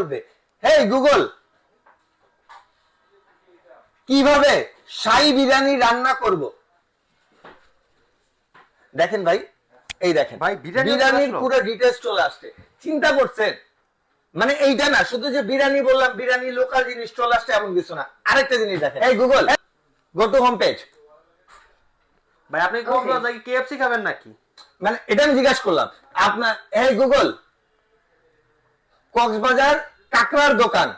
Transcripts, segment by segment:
বলবে হেই গুগল! কীভাবে শাহী বিরিয়ানি রান্না করব? দেখেন ভাই এই দেখেন। ভাই, বিরিয়ানি বিরিয়ানির পুরো ডিটেলস চলে আসছে। চিন্তা করছেন? মানে এইটা না শুধু যে বিরিয়ানি বললাম বিরিয়ানি লোকাল জিনিস চলে আসছে এমন কিছু না। আরেকটা জিনিস দেখেন। এই Google! Go to home page ভাই আপনি কেএফসি খাবেন নাকি? মানে এটা আমি জিজ্ঞাসা করলাম। আপনার এই গুগল! কক্সবাজার কাকড়ার দোকান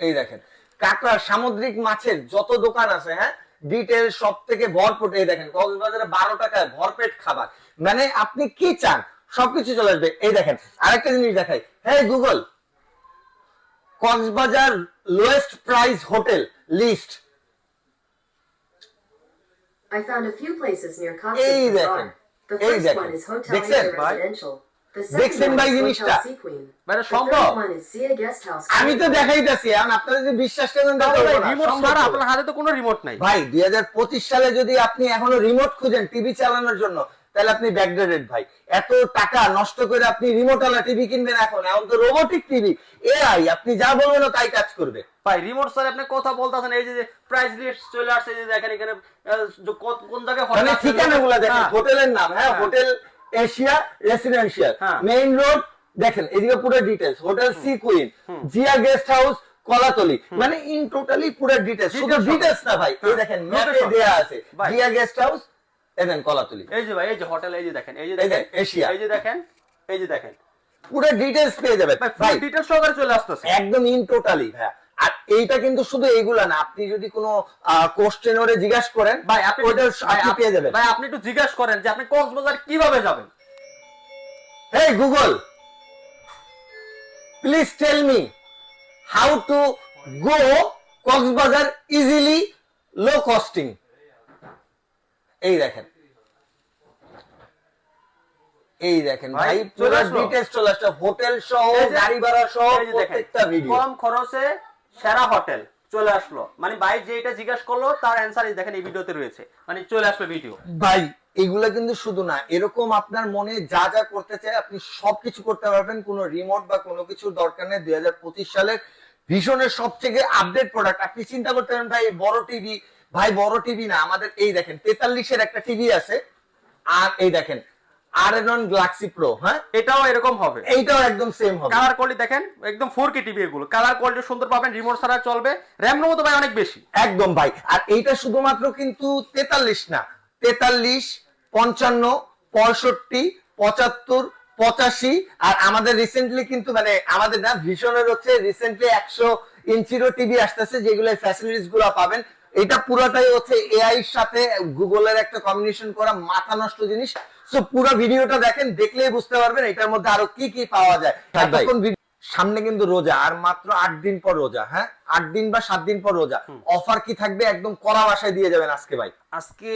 এই দেখেন কাকড়ার সামুদ্রিক মাছের যত দোকান আছে হ্যাঁ ডিটেল সব থেকে ভরপেট এই দেখেন কক্সবাজারে বারো টাকায় ভরপেট খাবার মানে আপনি কি চান সবকিছু চলে আসবে এই দেখেন আরেকটা জিনিস দেখাই হ্যাঁ Google Cox's Bazar lowest price hotel list I found a few places near এই Cox's দেখেন, Bazaar. The এই first দেখেন। one is Hotel? Residential. দেখছেন ভাই জিনিসটা? The সম্ভব? আমি তো দেখাইতেছি এখন আপনারা যদি বিশ্বাস করেন। আপনার হাতে তো কোনো রিমোট নাই ভাই দুই সালে যদি আপনি এখনও রিমোট খুঁজেন টিভি চালানোর জন্য তাহলে আপনি ব্যাকডেটেড ভাই এত টাকা নষ্ট করে আপনি রিমোট ওয়ালা টিভি কিনবেন এখন এখন তো রোবোটিক টিভি এআই আপনি যা বলবেন ও তাই কাজ করবে ভাই রিমোট স্যার আপনি কথা বলতেছেন এই যে প্রাইস লিস্ট চলে আসছে এই যে দেখেন এখানে কোন জায়গায় মানে hotel ঠিকানাগুলো দেখেন হ্যাঁ। হোটেলের নাম হ্যাঁ হ্যাঁ। Hotel Asia residential. Main road দেখেন এদিকে পুরো details hotel sea queen Zia guest house Kolatoli. মানে ইন টোটালি পুরো ডিটেলস শুধু ডিটেলস না ভাই এই হ্যাঁ, দেখেন ম্যাপে দেয়া আছে। জিয়া গেস্ট হাউস দেখেন কলাতলি। এই যে ভাই এই যে হোটেল এই যে দেখেন এই যে দেখেন এশিয়া। এই যে দেখেন এই যে দেখেন। পুরো ডিটেলস পেয়ে যাবেন। ভাই ফুল সহকারে চলে আসতেছে। একদম ইন টোটালি ভাই আর এইটা কিন্তু শুধু এইগুলা না আপনি যদি কোনো কোশ্চেনরে জিজ্ঞাসা করেন ভাই আপনি ওইটা পেয়ে যাবেন। ভাই আপনি একটু জিজ্ঞাসা করেন যে আপনি কক্সবাজার কীভাবে যাবেন? Hey Google, please tell me how to go Coxbazar easily low costing. এই দেখেন। এই দেখেন ভাই, পুরো ডিটেইলস চলে আসছে হোটেল সহ গাড়ি ভাড়া সহ প্রত্যেকটা ভিডিও কম খরচে সেরা হোটেল, চলে আসলো। মানে ভাই যেটা জিজ্ঞাসা করল, তার অ্যান্সার দেখেন এই ভিডিওতে রয়েছে। মানে চলে আসলো ভিডিও ভাই, এগুলা কিন্তু শুধু না, এরকম আপনার মনে যা যা করতে চায়, আপনি সবকিছু করতে পারবেন। কোনো রিমোট বা কোনো কিছুর দরকার নেই। দুই হাজার পঁচিশ সালের ভীষণের সব থেকে আপডেট প্রোডাক্ট আপনি চিন্তা করতে পারেন, ভাই, বড় টিভি ভাই, বড় টিভি না, আমাদের এই দেখেন, তেতাল্লিশের একটা টিভি আছে। আর এই দেখেন আর এন গ্লাক্সি প্রো হ্যাঁ? এটাও এরকম হবে। এইটাও একদম সেম হবে। কালার কোয়ালিটি দেখেন একদম ফোর কে টিভি এগুলো। কালার কোয়ালিটি সুন্দর পাবেন রিমোট ছাড়া চলবে। র্যাম তো ভাই অনেক বেশি। একদম ভাই। আর এইটা শুধুমাত্র কিন্তু তেতাল্লিশ না তেতাল্লিশ পঞ্চান্ন পঁয়ষট্টি পঁচাত্তর পঁচাশি আর আমাদের রিসেন্টলি কিন্তু মানে আমাদের না ভীষণের হচ্ছে রিসেন্টলি একশো ইঞ্চিরও টিভি আসতেছে যেগুলো ফ্যাসিলিটিসগুলো পাবেন। এটা পুরোটাই হচ্ছে এআই এর সাথে গুগলের একটা কম্বিনেশন করা মাথা নষ্ট জিনিস। পুরো ভিডিওটা দেখেন দেখলেই বুঝতে পারবেন এটার মধ্যে আরও কি কি পাওয়া যায়। হ্যাঁ এতক্ষণ সামনে কিন্তু রোজা আর মাত্র আট দিন পর রোজা হ্যাঁ? আট দিন বা সাত দিন পর রোজা। অফার কি থাকবে? একদম কড়া বাসায় দিয়ে যাবেন আজকে ভাই। আজকে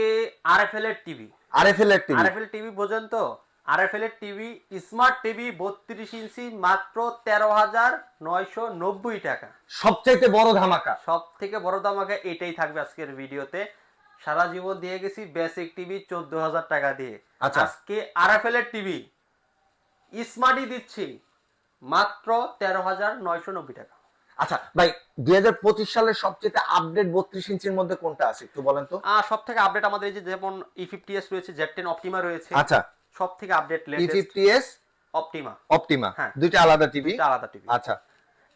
আরএফএল এর টিভি। আরএফএল এর টিভি। আরএফএল টিভি বোঝেন তো আরএফএল এর টিভি স্মার্ট টিভি বত্রিশ ইঞ্চি মাত্র তেরো হাজার নয়শো নব্বই টাকা। সবচাইতে বড় ধামাকা। সব থেকে বড় আগে এটাই থাকবে আজকের ভিডিওতে। সারা জীবন দিয়ে গেছি বেসিক টিভি চোদ্দ হাজার টাকা দিয়ে। আচ্ছা। আজকে আরএফএল এর টিভি স্মার্টই দিচ্ছি মাত্র তেরো হাজার নয়শো নব্বই টাকা। আচ্ছা ভাই দুই সালের সবচেয়ে আপডেট বত্রিশ ইঞ্চির মধ্যে কোনটা আছে একটু বলেন তো? সব থেকে আপডেট আমাদের এই যে যেমন ই ফিফটি এস রয়েছে জেড টেন অপটিমা রয়েছে আচ্ছা। সব থেকে update E fifty S optima optima হ্যাঁ। দুইটা আলাদা টিভি? আলাদা টিভি। আচ্ছা।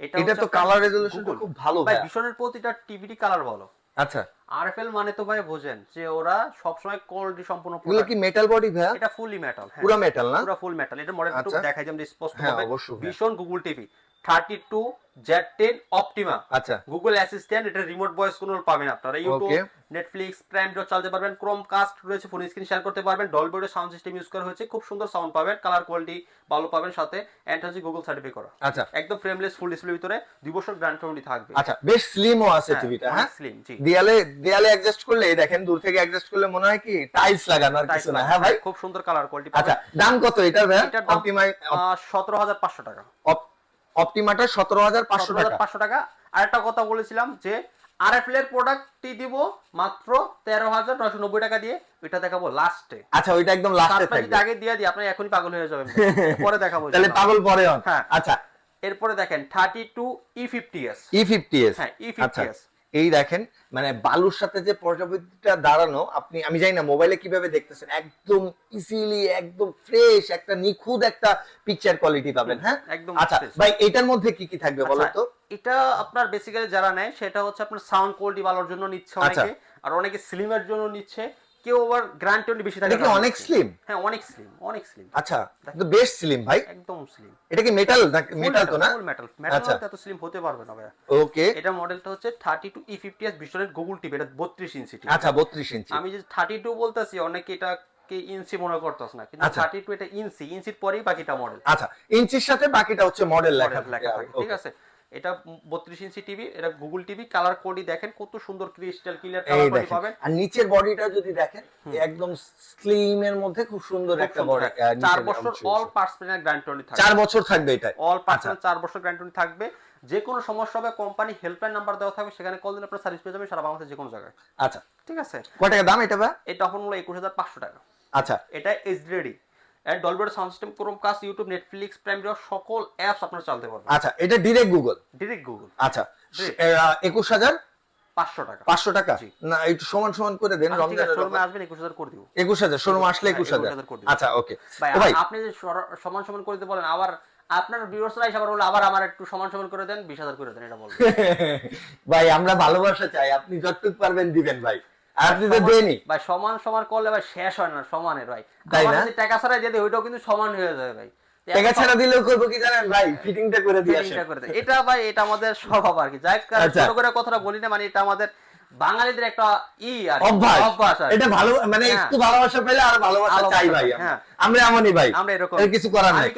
এটা তো কালার আপনার খুব ভালো ভাই ভাই ভীষণের প্রতিটা টিভিটি কালার ভালো আচ্ছা। আরএফএল মানে তো ভাই বোঝেন যে ওরা সবসময় কোয়ালিটি সম্পূর্ণ এগুলো কি মেটাল বডি ভাই এটা ফুলি মেটাল পুরো মেটাল না? পুরো ফুল মেটাল এটা মডেল একটু আচ্ছা। দেখাই যেমন স্পষ্ট হবে হ্যাঁ। ভীষণ Google TV thirty two Z ten optima আচ্ছা। গুগল অ্যাসিস্ট্যান্ট এটা রিমোট ভয়েস কন্ট্রোল পাবেন আপনারা। ইউটিউব নেটফ্লিক্স প্রাইম ভিডিও চালাতে পারবেন ক্রোম কাস্ট রয়েছে ফোন স্ক্রিন শেয়ার করতে পারবেন ডলবি সাউন্ড সিস্টেম ইউজ করা হয়েছে খুব সুন্দর সাউন্ড পাবেন কালার কোয়ালিটি ভালো পাবেন সাথে অ্যান্ড হচ্ছে গুগল সার্টিফাই করা। আচ্ছা। একদম ফ্রেমলেস ফুল ডিসপ্লে ভিতরে দুই বছর গ্যারান্টি থাকবে। আচ্ছা বেশ স্লিমও আছে টিভিটা হ্যাঁ? স্লিম জি। দেয়ালে দেয়ালে অ্যাডজাস্ট করলে দেখেন দূর থেকে অ্যাডজাস্ট করলে মনে হয় কি টাইলস লাগানো আর কিছু না হ্যাঁ ভাই? খুব সুন্দর কালার কোয়ালিটি আচ্ছা দাম কত এটার ভাই? অপটিমাই সতেরো হাজার পাঁচশো টাকা। অপটিমাটা সতেরো হাজার পাঁচশো টাকা। পাঁচশো টাকা। আরেকটা কথা বলেছিলাম যে আরএফএল এর প্রোডাক্টটি দিব মাত্র তেরো হাজার নয়শো নব্বই টাকা দিয়ে। ওইটা দেখাবো লাস্টে আচ্ছা ওইটা একদম লাস্টে থাকবে। আগে দিয়ে দিই আপনি এখনই পাগল হয়ে যাবেন। পরে দেখাবো তাহলে পাগল পরে হ্যাঁ। আচ্ছা। এরপরে দেখেন thirty two E fifty S E fifty S হ্যাঁ, E50s আচ্ছা। এই দেখেন মানে বালুর সাথে যে প্রজাপতিটা দাঁড়ানো আপনি আমি জানি না মোবাইলে কীভাবে দেখতেছেন একদম ইজিলি একদম ফ্রেশ একটা নিখুঁত একটা পিকচার কোয়ালিটি পাবেন হ্যাঁ? একদম আচ্ছা ভাই এটার মধ্যে কি কি থাকবে বলো আচ্ছা, তো? এটা আপনার বেসিক্যালি যারা নেয় সেটা হচ্ছে আপনার সাউন্ড কোয়ালিটি ভালোর জন্য নিচ্ছে আচ্ছা। অনেকে আর অনেকে স্লিমের জন্য নিচ্ছে। কেউ আবার গ্রান্টি বেশি থাকে এটা কি অনেক স্লিম হ্যাঁ অনেক স্লিম অনেক স্লিম আচ্ছা তো বেশ স্লিম ভাই। একদম স্লিম এটা কি মেটাল মেটাল তো না? ফুল মেটাল মেটাল আচ্ছা। এত স্লিম হতে পারবে না ভাইয়া। ওকে এটা মডেলটা হচ্ছে thirty two E fifty S বিশনের Google TV এটা বত্রিশ ইঞ্চি আচ্ছা বত্রিশ ইঞ্চি আমি যে থার্টি টু বলতেছি অনেকে এটাকে ইঞ্চি মনে করতেছ না। কিন্তু আচ্ছা। থার্টি টু এটা ইঞ্চি ইঞ্চির পরেই বাকিটা মডেল আচ্ছা ইঞ্চির সাথে বাকিটা হচ্ছে মডেল লেখা থাকে। ঠিক আছে? এটা বত্রিশ ইঞ্চি টিভি এটা গুগল টিভি কালার কোডই দেখেন কত সুন্দর ক্রিস্টাল ক্লিয়ার কালার কোডই পাবেন। আর নিচের বডিটা যদি দেখেন একদম স্লিম এর মধ্যে খুব সুন্দর একটা বডি। চার বছর অল পার্সেন্টের গ্যারান্টি থাকবে। চার বছর থাকবে এটা অল পার্সেন্ট চার বছর গ্যারান্টি থাকবে। যে কোনো সমস্যা হবে কোম্পানি হেল্পলাইন নাম্বার দেওয়া থাকবে সেখানে কল দিলে আপনার সার্ভিস পেয়ে যাবেন সারা বাংলাদেশে যে কোনো জায়গায়। আচ্ছা। ঠিক আছে? কয় টাকা দাম এটা ভাই? এটা হাজার পাঁচশো টাকা। আচ্ছা। এটা HD and sound system YouTube Netflix Prime Video সকল অ্যাপস আপনারা চালাতে পারবেন। আচ্ছা এটা ডিরেক্ট গুগল ডিরেক্ট গুগল আচ্ছা একুশ হাজার? পাঁচশো টাকা। পাঁচশো টাকা? না একটু সমান সমান করে দেন আচ্ছা, রমজানের আসবেন একুশ হাজার করে দিব। একুশ হাজার শোরুম আসলে হ্যাঁ, একুশ হাজার। 21,000 করে দিবো। আচ্ছা ওকে। ভাই আপনি যে সমান সমান করে দিতে বলেন আবার আপনার ভিউয়ার্সরা এসে আবার আবার আমার একটু সমান সমান করে দেন বিশ হাজার করে দেন এটা বলবেন ভাই আমরা ভালোবাসা চাই আপনি যতটুকু পারবেন দিবেন ভাই। আপনি তো ভাই সমান সমান করলে ভাই শেষ হয় না ভাই তাই না? টাকা ছাড়া দেয়, ওইটাও কিন্তু সমান হয়ে যাবে ভাই টাকা ছাড়া দিলেও করব কি জানেন ভাই ফিটিংটা করে দিয়ে। এটা ভাই এটা আমাদের স্বভাব আর কি যাই আচ্ছা। ছোট করে কথাটা বলি না মানে এটা আমাদের বাঙালিদের একটা ই আর অভ্যাস। এটা ভালো মানে হ্যাঁ। একটু ভালোবাসা পেলে আর ভালোবাসা চাই ভাই আমরা। হ্যাঁ। এমনই ভাই আমরা এরকম এর কিছু করার নাই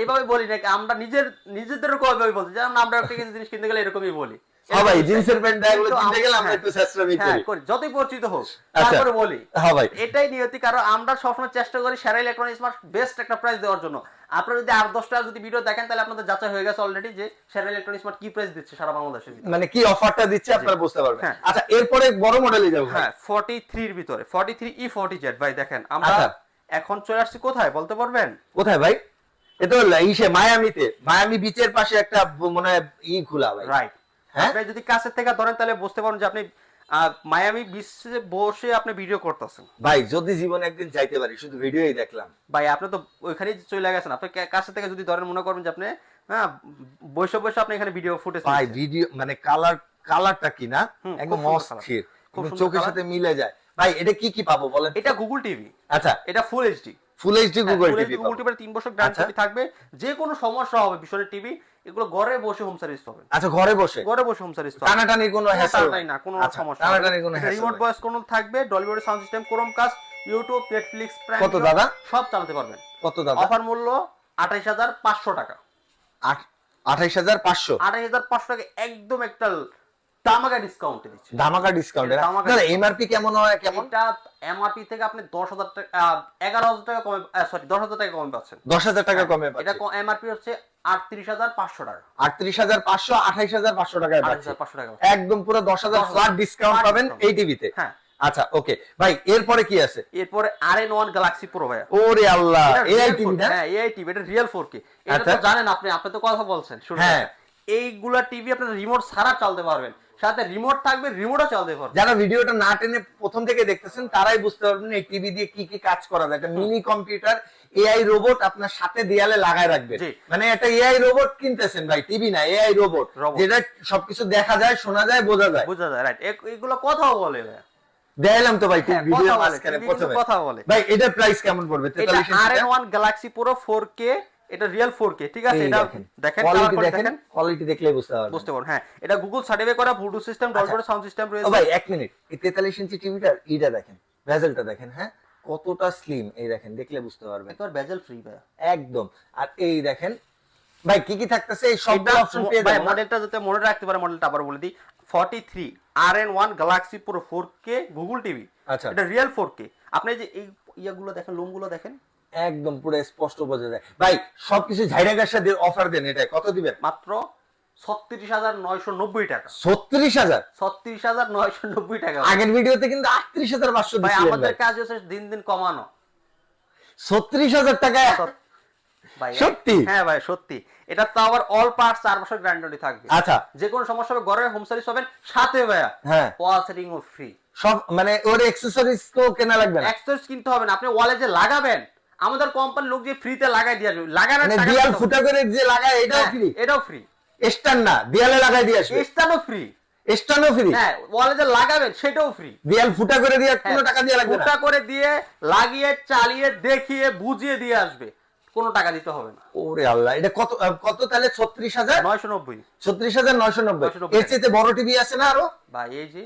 এইভাবে বলি না আমরা নিজের নিজেদের কবে বলছি যেমন আমরা একটা কিছু জিনিস কিনতে গেলে এরকমই বলি হ্যাঁ জিন্সের প্যান্ট এগুলো কিন্তু কিনতে গেলে আমরা হ্যাঁ, একটু হ্যাঁ, করি যতই পরিচিত হোক আচ্ছা। তারপরে বলি। হ্যাঁ ভাই। এটাই নিয়তি কারণ আমরা সবসময় চেষ্টা করি সেরা ইলেকট্রনিক্স স্মার্ট বেস্ট একটা প্রাইস দেওয়ার জন্য। আপনারা যদি দশটা যদি ভিডিও দেখেন তাহলে আপনাদের যাচাই হয়ে গেছে অলরেডি যে সেরা ইলেকট্রনিক্স স্মার্ট কি প্রাইস দিচ্ছে সারা বাংলাদেশে মানে কি অফারটা দিচ্ছে আপনারা বুঝতে পারবেন। হ্যাঁ। আচ্ছা এরপরে বড় মডেলে যাব হ্যাঁ ফর্টি থ্রির ভিতরে forty three E forty Z ভাই দেখেন আমরা আচ্ছা। এখন চলে আসছি কোথায় বলতে পারবেন? কোথায় ভাই? এ তো ইসে মায়ামিতে। মায়ামি বিচের পাশে একটা মনে হয় ই খোলা ভাই। রাইট হ্যাঁ? আপনি যদি কাছের থেকে ধরেন তাহলে বুঝতে পারেন যে আপনি মায়ামি বিচে বসে আপনি ভিডিও করতেছেন। ভাই যদি জীবনে একদিন যাইতে পারি শুধু ভিডিওই দেখলাম। ভাই আপনি তো ওইখানেই চলে গেছেন। আপনি কাছে থেকে যদি ধরেন মনে করবেন যে আপনি হ্যাঁ বসে বসে আপনি এখানে ভিডিও ফুটেজ ভাই ভিডিও মানে কালার কালারটা কি না? একদম অস্থির। চোখের সাথে মিলে যায়। ভাই এটা কি কি পাবো বলেন এটা গুগল টিভি আচ্ছা। এটা full HD full HD Google TV Google টিভির তিন বছর গ্যারান্টি আচ্ছা। থাকবে। যে কোনো সমস্যা হবে বিষয়ের টিভি এগুলো ঘরে বসে হোম সার্ভিস পাবেন আচ্ছা ঘরে বসে? ঘরে বসে হোম সার্ভিস পাবেন টানাটানির কোনো হ্যাসেল টানাটানি না কোনো আচ্ছা, সমস্যা টানাটানির কোনো hassle রিমোট ভয়েস কোনো থাকবে Dolby sound system Chromecast YouTube Netflix Prime কত দাদা? সব চালাতে পারবেন। কত দাদা? অফার মূল্য আঠাইশ হাজার পাঁচশো টাকা। আঠাইশ হাজার পাঁচশো? আঠাইশ হাজার পাঁচশো টাকা একদম একটা তামাকা ডিসকাউন্টে দিচ্ছে। ধামাকা ডিসকাউন্ট ধামাকা দাদা এমআরপি কেমন হয় কেমন? এটা এমআরপি থেকে আপনি দশ হাজার টাকা আহ, এগারো হাজার টাকা কমে সরি দশ হাজার টাকা কমে পাচ্ছেন। দশ হাজার টাকা কমে এটা পাচ্ছে এমআরপি হচ্ছে আটত্রিশ হাজার পাঁচশো টাকা। আটত্রিশ হাজার পাঁচশো আঠাইশ হাজার পাঁচশো টাকায় আঠাইশ পাচ্ছে হাজার পাঁচশো টাকা একদম পুরো দশ হাজার ফ্ল্যাট ডিসকাউন্ট পাবেন এই টিভিতে। হ্যাঁ। আচ্ছা ওকে ভাই এরপরে কি আছে? এরপরে আর এন ওয়ান গ্যালাক্সি প্রো ভাইয়া। ওরে আল্লাহ এআই টিভি হ্যাঁ এআই টিভি এটা রিয়েল 4K এটা তো আচ্ছা। জানেন আপনি আপনি তো কথা বলছেন শুনুন। হ্যাঁ। এইগুলা টিভি আপনি রিমোট ছাড়া চালাতে পারবেন। সাথে রিমোট থাকবে রিমোটও চালাতে পারবেন। যারা ভিডিওটা না টেনে প্রথম থেকে দেখতেছেন তারাই বুঝতে পারবেন এই টিভি দিয়ে কি কি কাজ করা যায়। একটা মিনি কম্পিউটার এআই রোবট আপনার সাথে দেয়ালে লাগায় রাখবেন জি। মানে একটা এআই রোবট কিনতেছেন ভাই টিভি না এআই রোবট। যেটা সবকিছু দেখা যায় শোনা যায় বোঝা যায়। বোঝা যায় রাইট এগুলো কথাও বলে দেখালাম তো ভাই হ্যাঁ, ভিডিও কথা বলে, মাঝখানে প্রথমে। কথা বলে। ভাই এটার প্রাইস কেমন পড়বে? এটা 43 আর? ওয়ান গ্যালাক্সি পুরো ফোর কে এটা রিয়েল ফোর কে ঠিক আছে? এটা দেখেন কোয়ালিটি দেখেন কোয়ালিটি দেখলেই বুঝতে পারবেন। বুঝতে পারবেন হ্যাঁ। এটা গুগল সার্টিফাই করা Bluetooth system Dolby sound system রয়েছে ভাই এক মিনিট এই 43 ইঞ্চি টিভিটার এইটা দেখেন ভেজেলটা দেখেন হ্যাঁ? কতটা স্লিম এই দেখেন দেখলে বুঝতে পারবেন। একবার বেজেল ফ্রি ভাইয়া। একদম। আর এই দেখেন ভাই কি কি থাকতেছে? এই সবগুলো অপশন পেয়ে যাবেন? মডেলটা যাতে মনে রাখতে পারে মডেলটা আবার বলে দিই। 43 RN1 গ্যালাক্সি পুরো 4K গুগল টিভি আচ্ছা। এটা রিয়েল 4K আপনি যে এই ইয়াগুলো দেখেন লোমগুলো দেখেন। একদম পুরো স্পষ্ট বোঝা যায়। ভাই সবকিছু ঝাইরা গাছা দিয়ে অফার দেন এটা কত দিবেন? মাত্র ছত্রিশ হাজার নয়শো নব্বই টাকা। ছত্রিশ হাজার? ছত্রিশ হাজার নয়শো নব্বই টাকা। আগের ভিডিওতে কিন্তু আটত্রিশ হাজার পাঁচশো ভাই আমাদের। কাজ হচ্ছে দিন দিন কমানো। ছত্রিশ হাজার টাকা? সত্যি? হ্যাঁ ভাই সত্যি। এটা তো আবার অল পার্টস চার বছর গ্যারান্টি থাকবে। আচ্ছা। যে কোনো সমস্যা হবে ঘরের হোম সার্ভিস পাবেন সাথে ভাইয়া হ্যাঁ। সেটিং ও ফ্রি সব মানে ওর এক্সেসরিজ তো কেনা লাগবে না। এক্সেস কিনতে হবে না আপনি ওয়ালে যে লাগাবেন আমাদের কোম্পানির লোক যে ফ্রিতে লাগাই দিয়ে লাগানোর মানে টাকা ফুটা করে যে লাগায় এটাও হ্যাঁ, ফ্রি এটাও ফ্রি স্টান না দেয়ালে লাগাই দিয়ে আসবে। স্টানও ফ্রি ফ্রি হ্যাঁ ওয়ালে যে লাগাবেন সেটাও ফ্রি দেয়াল ফুটা করে দিয়ে কোনো টাকা দিয়ে লাগবে ফুটা করে দিয়ে লাগিয়ে চালিয়ে দেখিয়ে বুঝিয়ে দিয়ে আসবে। কোনো টাকা দিতে হবে না। ওরে আল্লাহ এটা কত কত তাহলে? ছত্রিশ হাজার? নয়শো নব্বই। ছত্রিশ হাজার নয়শো নব্বই। 990 এর চেয়ে বড় টিভি আছে না আরও? ভাই এই যে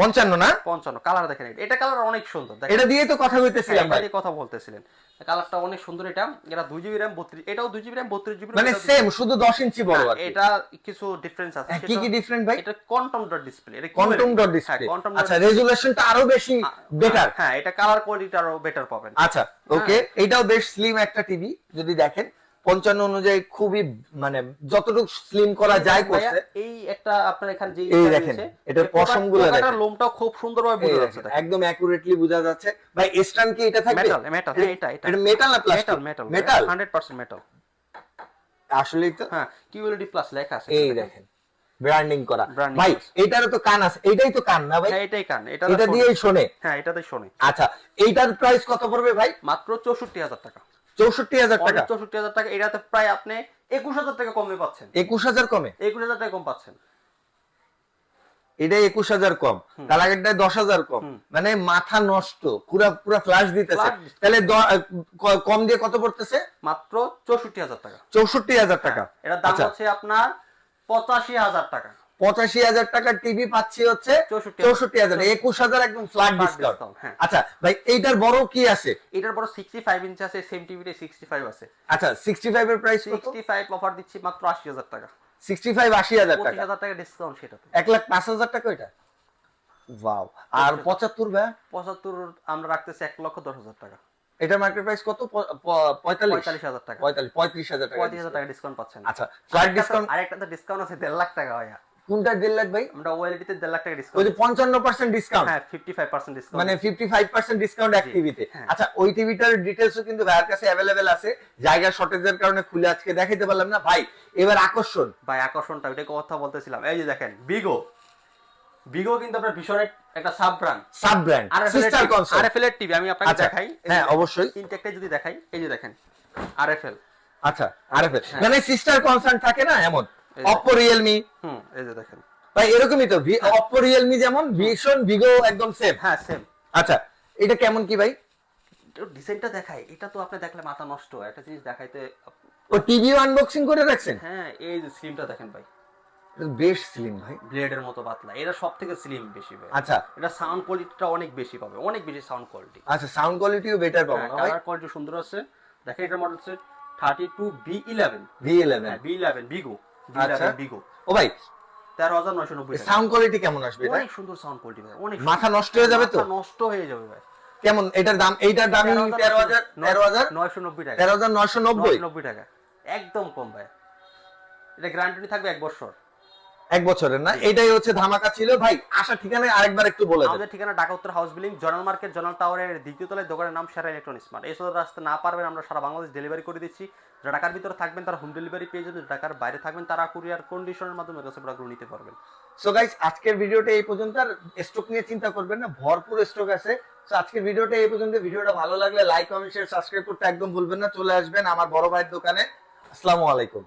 পঞ্চান্ন না? পঞ্চান্ন কালার দেখেন এটা। কালার অনেক সুন্দর এটা দিয়ে তো কথা হ্যাঁ, বলতেছিলাম এটা দিয়ে কথা বলতেছিলেন। কালারটা অনেক সুন্দর এটা। এটা দুই জিবি র্যাম বত্রিশ এটাও দুই জিবি র্যাম বত্রিশ জিবি মানে সেম শুধু দশ ইঞ্চি বড় আর এটা কিছু ডিফারেন্স আছে। হ্যাঁ, কি কি different ভাই? এটা কোয়ান্টাম ডট ডিসপ্লে এটা কোয়ান্টাম ডট ডিসপ্লে আচ্ছা রেজুলেশনটা আরও বেশি বেটার হ্যাঁ এটা কালার কোয়ালিটি আরও বেটার পাবেন। আচ্ছা ওকে এটাও বেশ স্লিম একটা টিভি যদি দেখেন। পঞ্চান্ন অনুযায়ী খুবই মানে যতটুকু স্লিম করা যায় করছে। এই একটা আপনার এখানে যে এই দেখেন, এটার এই পোকা- পশমগুলো দেখেন। লোমটাও খুব সুন্দরভাবে বোঝা যাচ্ছে একদম অ্যাকুরেটলি বোঝা যাচ্ছে। ভাই স্টান কি এটা থাকবে? মেটাল মেটাল হ্যাঁ এটা এটা। এটা মেটাল না প্লাস্টিক মেটাল মেটাল 100% মেটাল আসলেই তো। হ্যাঁ কিউএলডি প্লাস লেখা আছে এই দেখেন। ব্র্যান্ডিং করা। ভাই। এইটারও তো কান আছে। এইটাই তো কান না ভাই? হ্যাঁ এটাই কান। এটা এটা দিয়েই শোনে। হ্যাঁ এটাতে শোনে। আচ্ছা এইটার প্রাইস কত পড়বে ভাই? মাত্র চৌষট্টি হাজার টাকা। চৌষট্টি হাজার টাকা। চৌষট্টি হাজার টাকা এটাতে প্রায় আপনি একুশ হাজার টাকা কমে পাচ্ছেন। একুশ হাজার কমে। একুশ হাজার টাকা কম পাচ্ছেন। এটা একুশ হাজার কম। তার আগেরটায় দশ হাজার কম। মানে মাথা নষ্ট পুরা পুরা ফ্লাশ দিতেছে। তাহলে কম দিয়ে কত পড়তেছে? মাত্র চৌষট্টি হাজার টাকা। চৌষট্টি হাজার টাকা। এটার দাম আচ্ছা। হচ্ছে আপনার পঁচাশি হাজার টাকা। পঁচাশি হাজার টাকার টিভি পাচ্ছি হচ্ছে চৌষট্টি হাজার। একুশ হাজার একদম ফ্ল্যাট ডিসকাউন্ট হ্যাঁ। আচ্ছা ভাই এইটার বড় কি আছে? এটার বড় সিক্সটি ফাইভ ইঞ্চ আছে সেম টিভিতে সিক্সটি ফাইভ আছে। আচ্ছা সিক্সটি ফাইভ এর প্রাইস সিক্সটি ফাইভ অফার দিচ্ছি মাত্র আশি হাজার টাকা। সিক্সটি ফাইভ আশি হাজার টাকা। হাজার টাকা ডিসকাউন্ট সেটাতে এক লাখ পাঁচ হাজার টাকা এটা? ওয়াও আর পঁচাত্তর। ভাই? পঁচাত্তর আমরা রাখতেছি এক লক্ষ দশ হাজার টাকা। এটা মার্কেট প্রাইস কত? পঁয়তাল্লিশ। হাজার টাকা। পঁয়তাল্লিশ পঁয়ত্রিশ হাজার টাকা পঁয়ত্রিশ হাজার টাকা ডিসকাউন্ট পাচ্ছেন। আচ্ছা ফ্ল্যাট ডিসকাউন্ট আরেকটা তো ডিসকাউন্ট আছে দেড় লাখ টাকা ভাইয়া কোনটা দেড় লাখ ভাই? আমরা ওয়েলিটিতে দেড় লাখ টাকা ওই ডিসকাউন্ট যে পঞ্চান্ন পার্সেন্ট ডিসকাউন্ট হ্যাঁ ফিফটি ফাইভ পার্সেন্ট ডিসকাউন্ট মানে ফিফটি ফাইভ পার্সেন্ট ডিসকাউন্ট এক টিভিতে। হ্যাঁ। আচ্ছা ওই টিভিটার ডিটেলসও কিন্তু ভাইয়ের কাছে অ্যাভেলেবেল আছে। জায়গা শর্টেজের কারণে খুলে আজকে দেখাইতে পারলাম না। ভাই এবার আকর্ষণ। ভাই আকর্ষণটা ওইটা কথা বলতেছিলাম। এই যে দেখেন বিগো বিগো কিন্তু আপনার ভীষণ একটা sub brand sub brand sister console RFL এর টিভি আমি আপনাকে আচ্ছা, দেখাই। হ্যাঁ, অবশ্যই। ইনটেকটা যদি দেখাই এই যে দেখেন আরএফএল আচ্ছা আরএফএল হ্যাঁ। মানে সিস্টার কনসার্ন থাকে না এমন। অপো রিয়েলমি হুম এই যে দেখেন। ভাই এরকমই তো। অপো রিয়েলমি যেমন ভীষণ ভিগো একদম সেম হ্যাঁ সেম আচ্ছা এটা কেমন কি ভাই? ডিজাইনটা দেখাই। এটা তো আপনি দেখলে মাথা নষ্ট। একটা জিনিস দেখাইতে ও টিভিও আনবক্সিং করে রাখছেন? হ্যাঁ এই যে স্লিমটা দেখেন ভাই। বেশ স্লিম ভাই। ব্লেডের মতো পাতলা। এটা সব থেকে স্লিম বেশি ভাই। আচ্ছা। এটা সাউন্ড কোয়ালিটিটা অনেক বেশি পাবে। অনেক বেশি সাউন্ড কোয়ালিটি আচ্ছা সাউন্ড কোয়ালিটিও বেটার পাবো। কালার কোয়ালিটি সুন্দর আছে। দেখেন এটা মডেল হচ্ছে thirty two B eleven V eleven B eleven বিগো B বিগো। ও ভাই তেরো হাজার নয়শো নব্বই সাউন্ড কোয়ালিটি কেমন আসবে অনেক সুন্দর সাউন্ড কোয়ালিটি ভাই অনেক মাথা নষ্ট হয়ে যাবে তো? নষ্ট হয়ে যাবে ভাই। কেমন? এটার দাম এইটার দাম তেরো হাজার তেরো হাজার নয়শো নব্বই টাকা। তেরো হাজার নয়শো নব্বই? নব্বই টাকা। একদম কম ভাই। এটা গ্যারান্টি থাকবে এক বছর। এক বছরের না? এটাই হচ্ছে ধামাকা ছিল। ভাই আসা ঠিকানা আরেকবার একটু বলে আমাদের ঠিকানা ঢাকা উত্তর হাউস বিল্ডিং জনাল মার্কেট জনাল টাওয়ারের দ্বিতীয় তলায় দোকানের নাম সেরা ইলেকট্রনিক্স স্মার্ট এই সদর রাস্তা না পারবেন আমরা সারা বাংলাদেশ ডেলিভারি করে দিচ্ছি। যারা ঢাকার ভিতরে থাকবেন তারা হোম ডেলিভারি পেয়ে যাবেন। ঢাকার বাইরে থাকবেন তারা কুরিয়ার কন্ডিশনের মাধ্যমে কাছে প্রোডাক্টগুলো নিতে পারবেন। সো গাইস আজকের ভিডিওটা এই পর্যন্ত। আর স্টক নিয়ে চিন্তা করবেন না ভরপুর স্টক আছে। সো আজকের ভিডিওটা এই পর্যন্ত। ভিডিওটা ভালো লাগলে লাইক কমেন্ট শেয়ার সাবস্ক্রাইব করতে একদম ভুলবেন না। চলে আসবেন আমার বড় ভাইয়ের দোকানে। আসসালামু আলাইকুম।